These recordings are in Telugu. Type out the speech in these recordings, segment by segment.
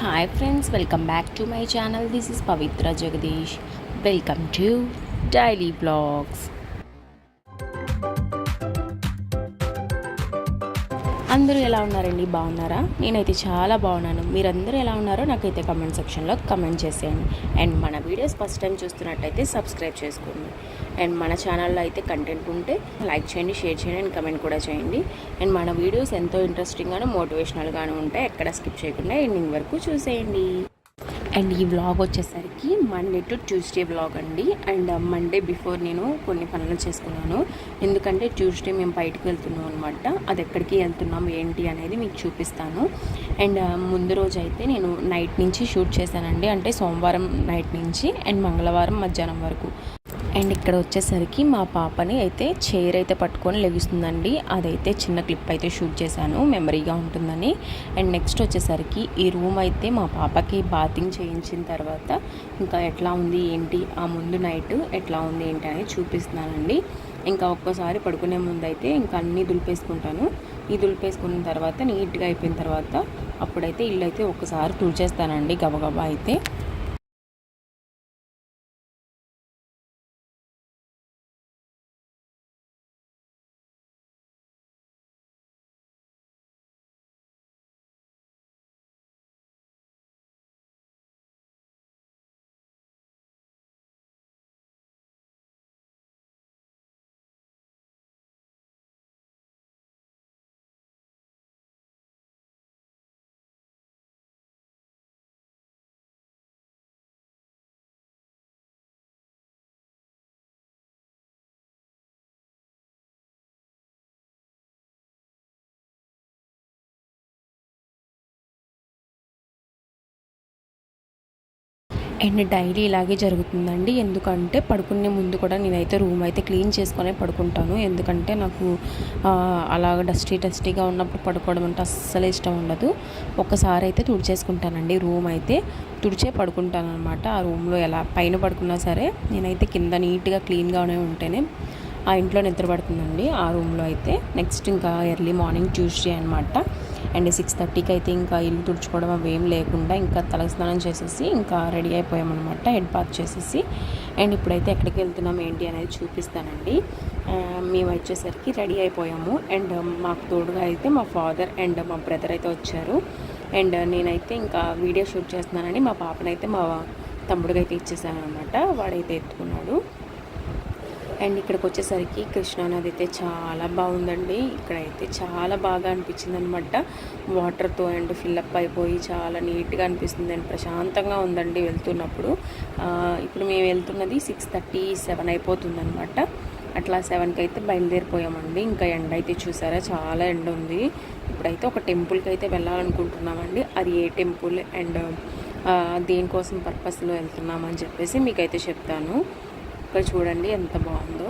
Hi friends, welcome back to my channel. This is Pavitra Jagadish. Welcome to Daily Vlogs. అందరూ ఎలా ఉన్నారండి? బాగున్నారా? నేనైతే చాలా బాగున్నాను. మీరందరూ ఎలా ఉన్నారో నాకైతే కమెంట్ సెక్షన్లో కమెంట్ చేసేయండి. అండ్ మన వీడియోస్ ఫస్ట్ టైం చూస్తున్నట్టయితే సబ్స్క్రైబ్ చేసుకోండి. అండ్ మన ఛానల్లో అయితే కంటెంట్ ఉంటే లైక్ చేయండి షేర్ చేయండి అండ్ కమెంట్ కూడా చేయండి. అండ్ మన వీడియోస్ ఎంతో ఇంట్రెస్టింగ్గాను మోటివేషనల్గాను ఉంటాయి. ఎక్కడ స్కిప్ చేయకుండా ఎండింగ్ వరకు చూసేయండి. అండ్ ఈ వ్లాగ్ వచ్చేసరికి మండే టు ట్యూస్డే వ్లాగ్ అండి. అండ్ uh, మండే బిఫోర్ నేను కొన్ని పనులు చేసుకున్నాను. ఎందుకంటే ట్యూస్డే మేము బయటకు వెళ్తున్నాం అనమాట అది ఎక్కడికి వెళ్తున్నాం ఏంటి అనేది మీకు చూపిస్తాను. అండ్ uh, ముందు రోజు అయితే నేను నైట్ నుంచి షూట్ చేశానండి. అంటే సోమవారం నైట్ నుంచి అండ్ మంగళవారం మధ్యాహ్నం వరకు. అండ్ ఇక్కడ వచ్చేసరికి మా పాపని అయితే చైర్ అయితే పట్టుకొని లెగుస్తుందండి. అదైతే చిన్న క్లిప్ అయితే షూట్ చేశాను. మెమరీగా ఉంటుందని. అండ్ నెక్స్ట్ వచ్చేసరికి ఈ రూమ్ అయితే మా పాపకి బాతింగ్ చేయించిన తర్వాత ఇంకా ఎట్లా ఉంది ఏంటి ఆ ముందు నైట్ ఎట్లా ఉంది ఏంటి అనేది చూపిస్తున్నానండి. ఇంకా ఒక్కసారి పడుకునే ముందు అయితే ఇంకా అన్నీ దులిపేసుకుంటాను. ఈ దులిపేసుకున్న తర్వాత నీట్గా అయిపోయిన తర్వాత అప్పుడైతే ఇల్లు అయితే ఒక్కసారి తుడిచేస్తానండి గబగబా అయితే. అండ్ డైలీ ఇలాగే జరుగుతుందండి. ఎందుకంటే పడుకునే ముందు కూడా నేనైతే రూమ్ అయితే క్లీన్ చేసుకొని పడుకుంటాను. ఎందుకంటే నాకు ఆ, అలా డస్టీ డస్టీగా ఉన్నప్పుడు పడుకోవడం అంటే అస్సలు ఇష్టం ఉండదు. ఒక్కసారి అయితే తుడిచేసుకుంటానండి రూమ్ అయితే. తుడిచే పడుకుంటాను అనమాట ఆ రూమ్లో ఎలా పైన పడుకున్నా సరే నేనైతే కింద నీట్గా క్లీన్గానే ఉంటేనే ఆ ఇంట్లో నిద్ర పడుతుందండి ఆ రూమ్లో అయితే. నెక్స్ట్ ఇంకా ఎర్లీ మార్నింగ్ ట్యూస్డే అనమాట అండ్ సిక్స్ థర్టీకి అయితే ఇంకా ఇల్లు తుడుచుకోవడం అవి ఏం లేకుండా ఇంకా తలస్నానం చేసేసి ఇంకా రెడీ అయిపోయామన్నమాట హెడ్ బాత్ చేసేసి. అండ్ ఇప్పుడైతే ఎక్కడికి వెళ్తున్నాం ఏంటి అనేది చూపిస్తానండి. మేము వచ్చేసరికి రెడీ అయిపోయాము. అండ్ మాకు తోడుగా అయితే మా ఫాదర్ అండ్ మా బ్రదర్ అయితే వచ్చారు. అండ్ నేనైతే ఇంకా వీడియో షూట్ చేస్తున్నానని మా పాపనైతే మా తమ్ముడికి అయితే ఇచ్చేసాను అనమాట వాడైతే ఎత్తుకున్నాడు. అండ్ ఇక్కడికి వచ్చేసరికి కృష్ణా నది అయితే చాలా బాగుందండి. ఇక్కడైతే చాలా బాగా అనిపించింది అనమాట వాటర్తో అండ్ ఫిల్అప్ అయిపోయి చాలా నీట్గా అనిపిస్తుంది అండ్ ప్రశాంతంగా ఉందండి వెళ్తున్నప్పుడు. ఇప్పుడు మేము వెళ్తున్నది సిక్స్ థర్టీ సెవెన్ అయిపోతుంది అనమాట అట్లా సెవెన్కి అయితే బయలుదేరిపోయామండి. ఇంకా ఎండ అయితే చూసారా? చాలా ఎండ ఉంది. ఇప్పుడైతే ఒక టెంపుల్కి అయితే వెళ్ళాలనుకుంటున్నామండి. అది ఏ టెంపుల్ అండ్ దేనికోసం పర్పస్లో వెళ్తున్నామని చెప్పేసి మీకైతే చెప్తాను. ఇక్కడ చూడండి ఎంత బాగుందో.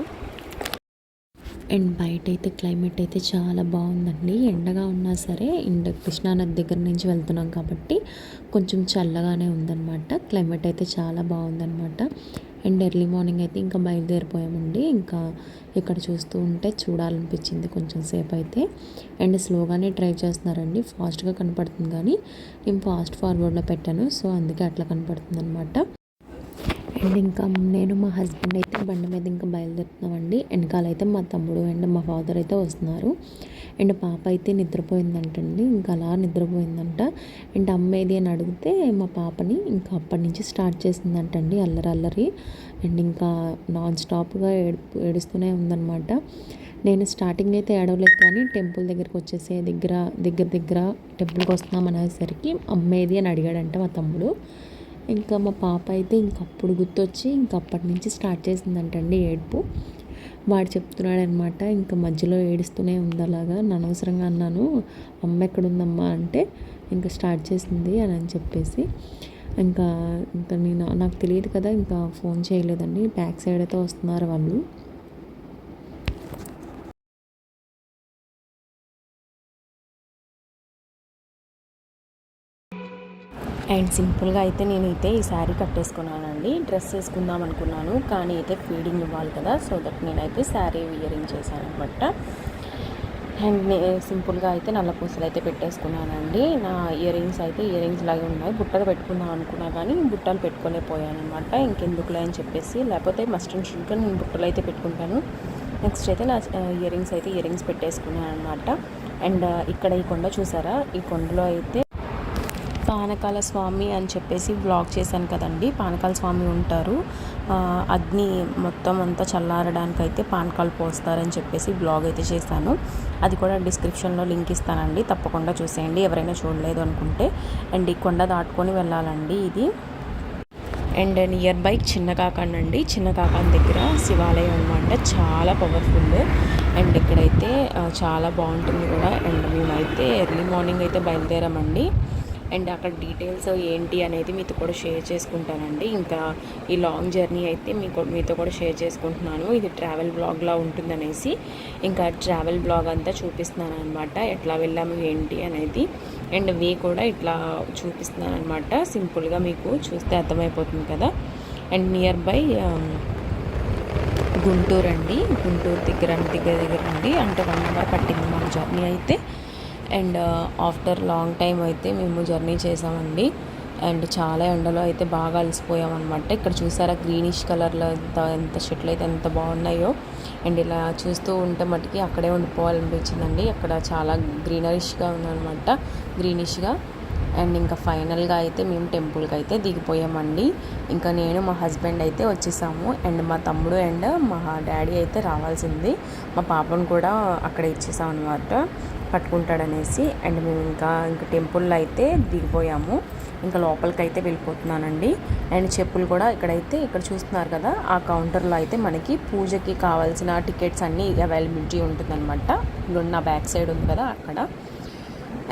అండ్ బయట అయితే క్లైమేట్ అయితే చాలా బాగుందండి. ఎండగా ఉన్నా సరే ఇండ కృష్ణానది దగ్గర నుంచి వెళ్తున్నాం కాబట్టి కొంచెం చల్లగానే ఉందన్నమాట. క్లైమేట్ అయితే చాలా బాగుందన్నమాట. అండ్ ఎర్లీ మార్నింగ్ అయితే ఇంకా బయలుదేరిపోయామండి. ఇంకా ఇక్కడ చూస్తూ ఉంటే చూడాలనిపించింది కొంచెం సేపు అయితే అండ్ స్లోగానే డ్రైవ్ చేస్తున్నారండి. ఫాస్ట్గా కనపడుతుంది కానీ నేను ఫాస్ట్ ఫార్వర్డ్లో పెట్టాను. సో అందుకే అట్లా కనపడుతుంది అనమాట అండ్ ఇంకా నేను మా హస్బెండ్ అయితే బండి మీద ఇంకా బయలుదేరుతున్నామండి. వెనకాల అయితే మా తమ్ముడు అండ్ మా ఫాదర్ అయితే వస్తున్నారు. అండ్ పాప అయితే నిద్రపోయిందంటండి. ఇంకా అలా నిద్రపోయిందంట. అండ్ అమ్మ ఏది అని అడిగితే మా పాపని ఇంకా అప్పటి నుంచి స్టార్ట్ చేసిందంటండి అల్లరి అల్లరి. అండ్ ఇంకా నాన్ స్టాప్గా ఏడుపు ఏడుస్తూనే ఉందన్నమాట. నేను స్టార్టింగ్ అయితే ఏడవలేదు కానీ టెంపుల్ దగ్గరికి వచ్చేసే దగ్గర దగ్గర దగ్గర టెంపుల్కి వస్తున్నాం అనేసరికి అమ్మేది అని అడిగాడంట మా తమ్ముడు. ఇంకా మా పాప అయితే ఇంకప్పుడు గుర్తొచ్చి ఇంకప్పటి నుంచి స్టార్ట్ చేసిందంటండి ఏడుపు. వాడు చెప్తున్నాడు అనమాట ఇంకా మధ్యలో ఏడుస్తూనే ఉంది అలాగా అనవసరంగా అన్నాను అమ్మ ఎక్కడుందమ్మా అంటే ఇంకా స్టార్ట్ చేసింది అని అని చెప్పేసి. ఇంకా ఇంకా నేను నాకు తెలియదు కదా ఇంకా ఫోన్ చేయలేదండి బ్యాక్ సైడ్ అయితే వస్తున్నారు వాళ్ళు. అండ్ సింపుల్గా అయితే నేనైతే ఈ శారీ కట్టేసుకున్నానండి. డ్రెస్ వేసుకుందాం అనుకున్నాను. కానీ అయితే ఫీడింగ్ ఇవ్వాలి కదా సో దట్ నేనైతే శారీ వియరింగ్ చేశాను అనమాట అండ్ సింపుల్గా అయితే నల్ల పూసలు అయితే పెట్టేసుకున్నానండి. నా ఇయర్ రింగ్స్ అయితే ఇయర్ రింగ్స్ లాగే ఉన్నాయి. బుట్టలు పెట్టుకుందాం అనుకున్నా కానీ బుట్టలు పెట్టుకోలేకపోయాను అనమాట ఇంకెందుకులే అని చెప్పేసి లేకపోతే మస్ట్ అండ్ షుడ్గా నేను బుట్టలు అయితే పెట్టుకుంటాను. నెక్స్ట్ అయితే నా ఇయర్ రింగ్స్ అయితే ఇయర్ రింగ్స్ పెట్టేసుకున్నాను అనమాట అండ్ ఇక్కడ ఈ కొండ చూసారా? ఈ కొండలో అయితే పానకాల స్వామి అని చెప్పేసి బ్లాగ్ చేశాను కదండి. పానకాల స్వామి ఉంటారు. అగ్ని మొత్తం అంతా చల్లారడానికి అయితే పానకాలు పోస్తారని చెప్పేసి బ్లాగ్ అయితే చేశాను. అది కూడా డిస్క్రిప్షన్లో లింక్ ఇస్తానండి. తప్పకుండా చూసేయండి. ఎవరైనా చూడలేదు అనుకుంటే. అండ్ ఈ కొండ దాటుకొని వెళ్ళాలండి ఇది. అండ్ నియర్ బై చిన్న కాకాన్ అండి. చిన్న కాకాన్ దగ్గర శివాలయం అనమాట చాలా పవర్ఫుల్. అండ్ ఇక్కడైతే చాలా బాగుంటుంది కూడా. అండ్ మేమైతే ఎర్లీ మార్నింగ్ అయితే బయలుదేరామండి. అండ్ అక్కడ డీటెయిల్స్ ఏంటి అనేది మీతో కూడా షేర్ చేసుకుంటానండి. ఇంకా ఈ లాంగ్ జర్నీ అయితే మీకు మీతో కూడా షేర్ చేసుకుంటున్నాను. ఇది ట్రావెల్ బ్లాగ్లా ఉంటుందనేసి. ఇంకా ట్రావెల్ బ్లాగ్ అంతా చూపిస్తున్నాను అనమాట ఎట్లా వెళ్ళాము ఏంటి అనేది. అండ్ వే కూడా ఇట్లా చూపిస్తున్నాను అనమాట సింపుల్గా మీకు చూస్తే అర్థమైపోతుంది కదా. అండ్ నియర్ బై గుంటూరు అండి గుంటూరు దగ్గర దగ్గర దగ్గర అండి. అంటే వన్ అవర్ పట్టింది మన జర్నీ అయితే. అండ్ ఆఫ్టర్ లాంగ్ టైం అయితే మేము జర్నీ చేసామండి. అండ్ చాలా ఎండలో అయితే బాగా అలసిపోయాం అనమాట ఇక్కడ చూసారా గ్రీనిష్ కలర్లో ఎంత ఎంత చెట్లు అయితే ఎంత బాగున్నాయో. అండ్ ఇలా చూస్తూ ఉంటే మటుకి అక్కడే ఉండిపోవాలనిపించిందండి. అక్కడ చాలా గ్రీనరిష్గా ఉందన్నమాట గ్రీనిష్గా అండ్ ఇంకా ఫైనల్గా అయితే మేము టెంపుల్కి అయితే దిగిపోయామండి. ఇంకా నేను మా హస్బెండ్ అయితే వచ్చేసాము. అండ్ మా తమ్ముడు అండ్ మా డాడీ అయితే రావాల్సింది. మా పాపను కూడా అక్కడ ఇచ్చేసాం అనమాట పట్టుకుంటాడనేసి అండ్ మేము ఇంకా ఇంకా టెంపుల్లో అయితే దిగిపోయాము. ఇంకా లోపలికి అయితే వెళ్ళిపోతున్నానండి. అండ్ చెప్పులు కూడా ఇక్కడైతే ఇక్కడ చూస్తున్నారు కదా ఆ కౌంటర్లో అయితే మనకి పూజకి కావాల్సిన టికెట్స్ అన్నీ అవైలబిలిటీ ఉంటుందన్నమాట. ఇప్పుడు నా బ్యాక్ సైడ్ ఉంది కదా అక్కడ.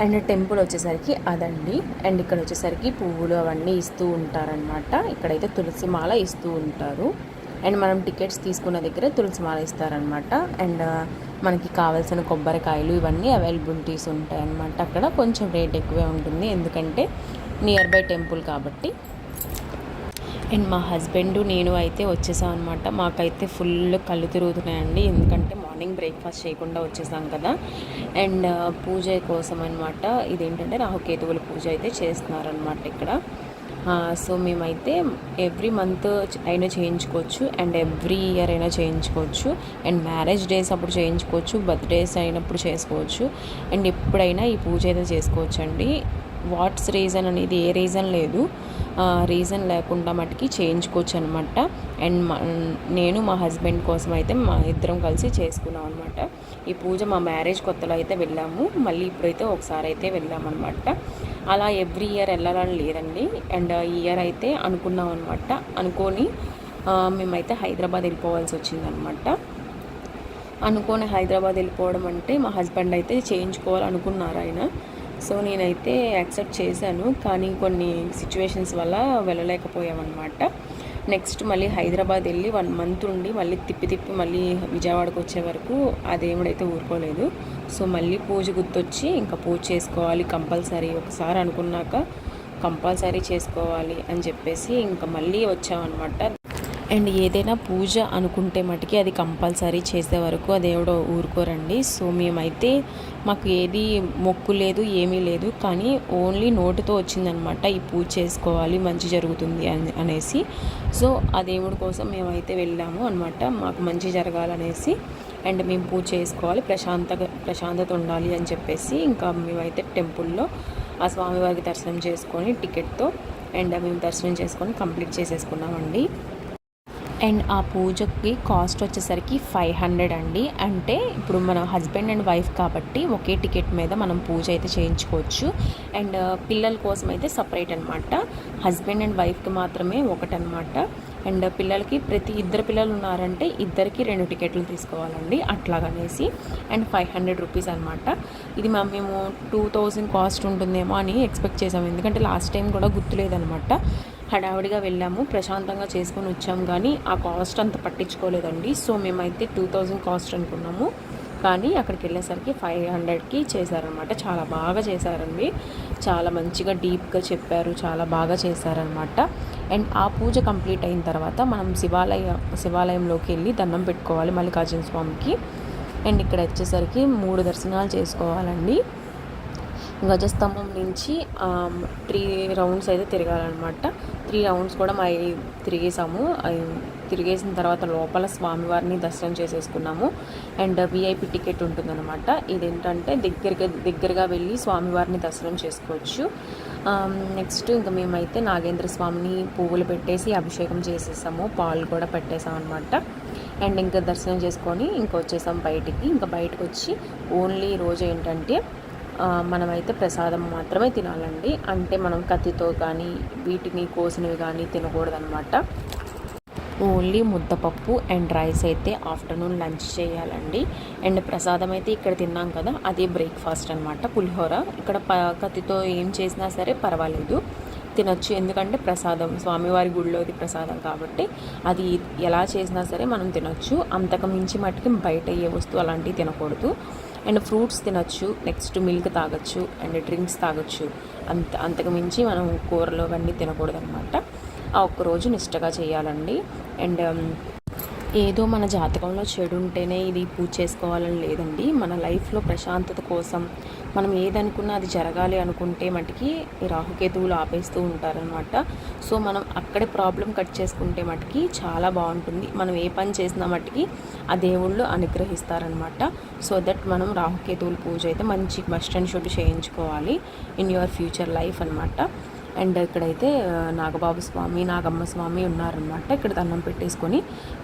అండ్ టెంపుల్ వచ్చేసరికి అదండి. అండ్ ఇక్కడ వచ్చేసరికి పువ్వులు అవన్నీ ఇస్తూ ఉంటారనమాట ఇక్కడైతే తులసి మాల ఇస్తూ ఉంటారు. అండ్ మనం టికెట్స్ తీసుకున్న దగ్గర తులసి మాల ఇస్తారనమాట అండ్ మనకి కావాల్సిన కొబ్బరికాయలు ఇవన్నీ అవైలబిలిటీస్ ఉంటాయి అన్నమాట అక్కడ కొంచెం రేట్ ఎక్కువే ఉంటుంది. ఎందుకంటే నియర్ బై టెంపుల్ కాబట్టి. అండ్ మా హస్బెండ్ నేను అయితే వచ్చేసాం అనమాట మాకైతే ఫుల్ కళ్ళు తిరుగుతున్నాయండి. ఎందుకంటే మార్నింగ్ బ్రేక్ఫాస్ట్ చేయకుండా వచ్చేసాం కదా. అండ్ పూజ కోసం అనమాట ఇదేంటంటే రాహుకేతువుల పూజ అయితే చేస్తున్నారనమాట ఇక్కడ. సో మేమైతే ఎవ్రీ మంత్ అయినా చేయించుకోవచ్చు అండ్ ఎవ్రీ ఇయర్ అయినా చేయించుకోవచ్చు. అండ్ మ్యారేజ్ డేస్ అప్పుడు చేయించుకోవచ్చు బర్త్డేస్ అయినప్పుడు చేసుకోవచ్చు. అండ్ ఎప్పుడైనా ఈ పూజ అయితే చేసుకోవచ్చు అండి వాట్స్ రీజన్ అనేది ఏ రీజన్ లేదు. రీజన్ లేకుండా మటుకి చేయించుకోవచ్చు అనమాట అండ్ నేను మా హస్బెండ్ కోసం అయితే మా ఇద్దరం కలిసి చేసుకున్నాం అనమాట. ఈ పూజ మా మ్యారేజ్ కొత్తలో అయితే వెళ్ళాము. మళ్ళీ ఇప్పుడైతే ఒకసారి అయితే వెళ్ళామన్నమాట అలా ఎవ్రీ ఇయర్ వెళ్ళాలని లేదండి అండ్ ఈ ఇయర్ అయితే అనుకున్నాం అనమాట అనుకొని మేమైతే హైదరాబాద్ వెళ్ళిపోవాల్సి వచ్చిందనమాట అనుకోని హైదరాబాద్ వెళ్ళిపోవడం అంటే మా హస్బెండ్ అయితే చేయించుకోవాలనుకున్నారు ఆయన. సో నేనైతే యాక్సెప్ట్ చేశాను. కానీ కొన్ని సిచ్యువేషన్స్ వల్ల వెళ్ళలేకపోయామన్నమాట. నెక్స్ట్ మళ్ళీ హైదరాబాద్ వెళ్ళి వన్ మంత్ ఉండి మళ్ళీ తిప్పి తిప్పి మళ్ళీ విజయవాడకు వచ్చే వరకు ఆ దేవుడైతే ఊరుకోలేదు. సో మళ్ళీ పూజ గుర్తొచ్చి ఇంకా పూజ చేసుకోవాలి కంపల్సరీ ఒకసారి అనుకున్నాక కంపల్సరీ చేసుకోవాలి అని చెప్పేసి ఇంకా మళ్ళీ వచ్చామన్నమాట. అండ్ ఏదైనా పూజ అనుకుంటే మటుకి అది కంపల్సరీ చేసే వరకు ఆ దేవుడు ఊరుకోరండి. సో మేమైతే మాకు ఏది మొక్కు లేదు ఏమీ లేదు కానీ ఓన్లీ నోటుతో వచ్చిందనమాట ఈ పూజ చేసుకోవాలి మంచి జరుగుతుంది అని అనేసి. సో ఆ దేవుడి కోసం మేమైతే వెళ్ళాము అనమాట మాకు మంచి జరగాలనేసి అండ్ మేము పూజ చేసుకోవాలి ప్రశాంతగా ప్రశాంతత ఉండాలి అని చెప్పేసి ఇంకా మేమైతే టెంపుల్లో ఆ స్వామివారికి దర్శనం చేసుకొని టికెట్తో అండ్ మేము దర్శనం చేసుకొని కంప్లీట్ చేసేసుకున్నామండి. అండ్ ఆ పూజకి కాస్ట్ వచ్చేసరికి ఫైవ్ హండ్రెడ్ అండి. అంటే ఇప్పుడు మన హస్బెండ్ అండ్ వైఫ్ కాబట్టి ఒకే టికెట్ మీద మనం పూజ అయితే చేయించుకోవచ్చు. అండ్ పిల్లల కోసం అయితే సపరేట్ అనమాట హస్బెండ్ అండ్ వైఫ్కి మాత్రమే ఒకటనమాట అండ్ పిల్లలకి ప్రతి ఇద్దరు పిల్లలు ఉన్నారంటే ఇద్దరికి రెండు టికెట్లు తీసుకోవాలండి. అట్లాగనేసి. అండ్ ఫైవ్ హండ్రెడ్ రూపీస్ అనమాట ఇది మా మేము టూ థౌజండ్ కాస్ట్ ఉంటుందేమో అని ఎక్స్పెక్ట్ చేసాము. ఎందుకంటే లాస్ట్ టైం కూడా గుర్తులేదనమాట హడావిడిగా వెళ్ళాము ప్రశాంతంగా చేసుకొని వచ్చాము కానీ ఆ కాస్ట్ అంత పట్టించుకోలేదండి. సో మేమైతే టూ థౌజండ్ కాస్ట్ అనుకున్నాము. కానీ అక్కడికి వెళ్ళేసరికి ఫైవ్ హండ్రెడ్కి చేశారనమాట చాలా బాగా చేశారండి. చాలా మంచిగా డీప్గా చెప్పారు. చాలా బాగా చేశారనమాట అండ్ ఆ పూజ కంప్లీట్ అయిన తర్వాత మనం శివాలయ శివాలయంలోకి వెళ్ళి దండం పెట్టుకోవాలి మల్లికార్జున స్వామికి. అండ్ ఇక్కడ వచ్చేసరికి మూడు దర్శనాలు చేసుకోవాలండి. గజస్తంభం నుంచి త్రీ రౌండ్స్ అయితే తిరగాలన్నమాట. త్రీ రౌండ్స్ కూడా మా తిరిగేసాము తిరిగేసిన తర్వాత లోపల స్వామివారిని దర్శనం చేసేసుకున్నాము. అండ్ విఐపి టికెట్ ఉంటుందన్నమాట. ఇదేంటంటే దగ్గరగా దగ్గరగా వెళ్ళి స్వామివారిని దర్శనం చేసుకోవచ్చు. నెక్స్ట్ ఇంకా మేమైతే నాగేంద్ర స్వామిని పువ్వులు పెట్టేసి అభిషేకం చేసేసాము. పాలు కూడా పెట్టేసాం అనమాట అండ్ ఇంకా దర్శనం చేసుకొని ఇంకా వచ్చేసాం బయటికి. ఇంకా బయటకు వచ్చి ఓన్లీ రోజు ఏంటంటే మనమైతే ప్రసాదం మాత్రమే తినాలండి. అంటే మనం కత్తితో కానీ వీటిని కోసినవి కానీ తినకూడదనమాట ఓన్లీ ముద్దపప్పు అండ్ రైస్ అయితే ఆఫ్టర్నూన్ లంచ్ చేయాలండి. అండ్ ప్రసాదం అయితే ఇక్కడ తిన్నాం కదా అదే బ్రేక్ఫాస్ట్ అనమాట పులిహోర. ఇక్కడ ప కత్తితో ఏం చేసినా సరే పర్వాలేదు. తినొచ్చు. ఎందుకంటే ప్రసాదం స్వామివారి గుడిలోది ప్రసాదం కాబట్టి అది ఎలా చేసినా సరే మనం తినొచ్చు. అంతకు మించి మట్టుకి బయట ఏ వస్తువు అలాంటివి తినకూడదు. అండ్ ఫ్రూట్స్ తినొచ్చు నెక్స్ట్ మిల్క్ తాగొచ్చు అండ్ డ్రింక్స్ తాగొచ్చు. అంత అంతకు మించి మనం కూరలు అవన్నీ తినకూడదు అనమాట ఆ ఒక్కరోజు నిష్టగా చేయాలండి. అండ్ ఏదో మన జాతకంలో చెడు ఉంటేనే ఇది పూజ చేసుకోవాలని లేదండి. మన లైఫ్లో ప్రశాంతత కోసం మనం ఏదనుకున్నా అది జరగాలి అనుకుంటే మటుకి ఈ రాహుకేతువులు ఆపేస్తూ ఉంటారనమాట సో మనం అక్కడే ప్రాబ్లం కట్ చేసుకుంటే మటుకి చాలా బాగుంటుంది. మనం ఏ పని చేసినా మటుకి ఆ దేవుళ్ళు అనుగ్రహిస్తారనమాట సో దట్ మనం రాహుకేతువుల పూజ అయితే మంచి బస్ట్ అండ్ షుడ్ చేయించుకోవాలి ఇన్ యువర్ ఫ్యూచర్ లైఫ్ అనమాట అండ్ ఇక్కడైతే నాగబాబు స్వామి నాగమ్మ స్వామి ఉన్నారనమాట ఇక్కడ దండం పెట్టేసుకొని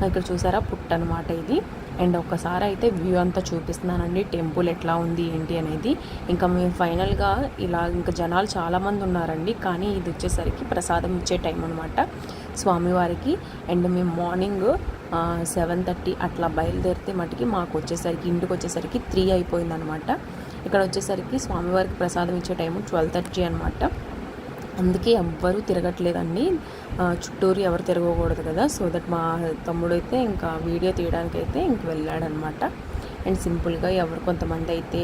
ఇక్కడ చూసారా? పుట్ట అనమాట ఇది. అండ్ ఒక్కసారి అయితే వ్యూ అంతా చూపిస్తున్నానండి టెంపుల్ ఎట్లా ఉంది ఏంటి అనేది. ఇంకా మేము ఫైనల్గా ఇలా ఇంకా జనాలు చాలామంది ఉన్నారండి కానీ ఇది వచ్చేసరికి ప్రసాదం ఇచ్చే టైం అనమాట స్వామివారికి. అండ్ మేము మార్నింగ్ సెవెన్ థర్టీ అట్లా బయలుదేరితే మటుకి మాకు వచ్చేసరికి ఇంటికి వచ్చేసరికి త్రీ అయిపోయిందనమాట ఇక్కడ వచ్చేసరికి స్వామివారికి ప్రసాదం ఇచ్చే టైము ట్వెల్వ్ థర్టీ అనమాట అందుకే ఎవ్వరూ తిరగట్లేదండి. చుట్టూరు ఎవరు తిరగకూడదు కదా. సో దట్ మా తమ్ముడు అయితే ఇంకా వీడియో తీయడానికి అయితే ఇంక వెళ్ళాడనమాట. అండ్ సింపుల్గా ఎవరు కొంతమంది అయితే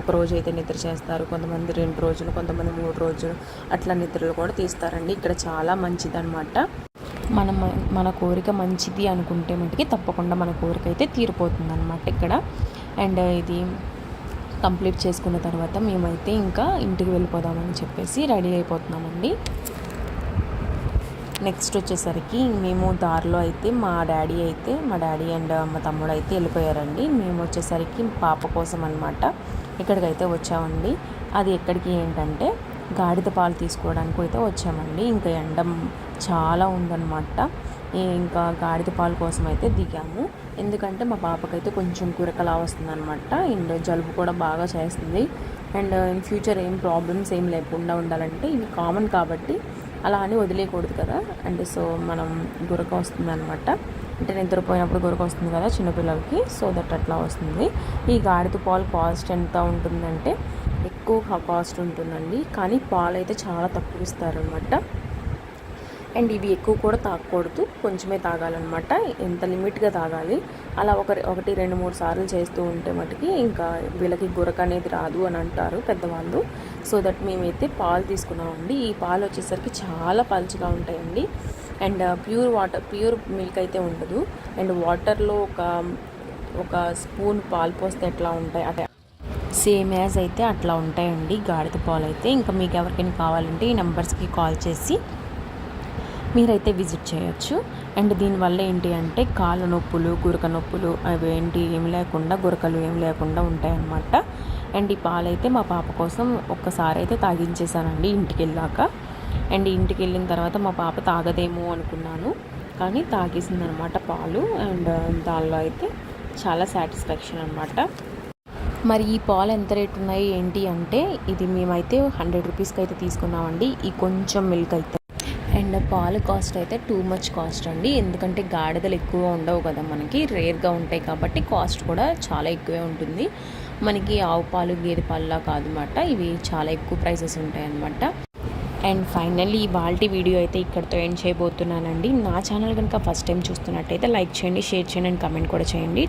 ఒక రోజు అయితే నిద్ర చేస్తారు కొంతమంది రెండు రోజులు కొంతమంది మూడు రోజులు అట్లా నిద్రలు కూడా తీస్తారండి. ఇక్కడ చాలా మంచిదన్నమాట మనం మన కోరిక మంచిది అనుకుంటే మటుకి తప్పకుండా మన కోరిక అయితే తీరిపోతుంది అనమాట ఇక్కడ. అండ్ ఇది కంప్లీట్ చేసుకున్న తర్వాత మేమైతే ఇంకా ఇంటికి వెళ్ళిపోదామని చెప్పేసి రెడీ అయిపోతున్నామండి. నెక్స్ట్ వచ్చేసరికి మేము దారిలో అయితే మా డాడీ అయితే మా డాడీ అండ్ మా తమ్ముడు అయితే వెళ్ళిపోయారండి. మేము వచ్చేసరికి పాప కోసం అనమాట ఇక్కడికైతే వచ్చామండి. అది ఎక్కడికి ఏంటంటే గాడిద పాలు తీసుకోవడానికి అయితే వచ్చామండి. ఇంకా ఎండం చాలా ఉందన్నమాట. ఇంకా గాడిద పాలు కోసం అయితే దిగాము. ఎందుకంటే మా పాపకైతే కొంచెం కురకలా వస్తుందన్నమాట. అండ్ జలుబు కూడా బాగా చేస్తుంది. అండ్ ఇన్ ఫ్యూచర్ ఏం ప్రాబ్లమ్స్ ఏం లేకుండా ఉండాలంటే ఇవి కామన్ కాబట్టి అలా అని వదిలేయకూడదు కదా. అండ్ సో మనం గురక వస్తుంది అనమాట అంటే నిద్రపోయినప్పుడు గురక వస్తుంది కదా చిన్నపిల్లలకి. సో దట్ అట్లా వస్తుంది. ఈ గాడిద పాలు కాస్ట్ ఎంత ఉంటుందంటే ఎక్కువ కాస్ట్ ఉంటుందండి. కానీ పాలు అయితే చాలా తక్కువ ఇస్తారనమాట అండ్ ఇవి ఎక్కువ కూడా తాగకూడదు కొంచెమే తాగాలన్నమాట. ఎంత లిమిట్గా తాగాలి. అలా ఒక ఒకటి రెండు మూడు సార్లు చేస్తూ ఉంటే మటుకి ఇంకా వీళ్ళకి గురక అనేది రాదు అని అంటారు పెద్దవాళ్ళు. సో దట్ మేమైతే పాలు తీసుకున్నామండి. ఈ పాలు వచ్చేసరికి చాలా పలుచగా ఉంటాయండి. And pure water pure milk అయితే ఉండదు. అండ్ వాటర్లో ఒక ఒక స్పూన్ పాలు పోస్తే ఎట్లా ఉంటాయి? అంటే సేమ్ యాజ్ అయితే అట్లా ఉంటాయండి. గాడిద పాలు అయితే. ఇంకా మీకు ఎవరికైనా కావాలంటే ఈ నెంబర్స్కి కాల్ చేసి మీరైతే విజిట్ చేయొచ్చు. అండ్ దీనివల్ల ఏంటి అంటే కాళ్ళ నొప్పులు గురక నొప్పులు అవి ఏంటి ఏం లేకుండా గురకలు ఏం లేకుండా ఉంటాయన్నమాట. అండ్ ఈ పాలైతే మా పాప కోసం ఒక్కసారి అయితే తాగించేశానండి ఇంటికి వెళ్ళాక అండ్ ఇంటికి వెళ్ళిన తర్వాత మా పాప తాగదేమో అనుకున్నాను. కానీ తాగేసిందనమాట పాలు. అండ్ దానిలో అయితే చాలా సాటిస్ఫాక్షన్ అనమాట మరి ఈ పాలు ఎంత రేట్ ఉన్నాయి ఏంటి అంటే ఇది మేమైతే హండ్రెడ్ రూపీస్కి అయితే తీసుకున్నామండి. ఈ కొంచెం మిల్క్ అయితే. అండ్ పాలు కాస్ట్ అయితే టూ మచ్ కాస్ట్ అండి. ఎందుకంటే గాడిదలు ఎక్కువ ఉండవు కదా మనకి రేర్గా ఉంటాయి కాబట్టి కాస్ట్ కూడా చాలా ఎక్కువే ఉంటుంది. మనకి ఆవు పాలు గేదె పాలులా కాదనమాట ఇవి చాలా ఎక్కువ ప్రైసెస్ ఉంటాయి అన్నమాట. అండ్ ఫైనల్లీ వాల్టీ వీడియో అయితే ఇక్కడితో ఎండ్ చేయబోతున్నానండి. నా ఛానల్ కనుక ఫస్ట్ టైం చూస్తున్నట్టయితే లైక్ చేయండి షేర్ చేయండి అండ్ కమెంట్ కూడా చేయండి.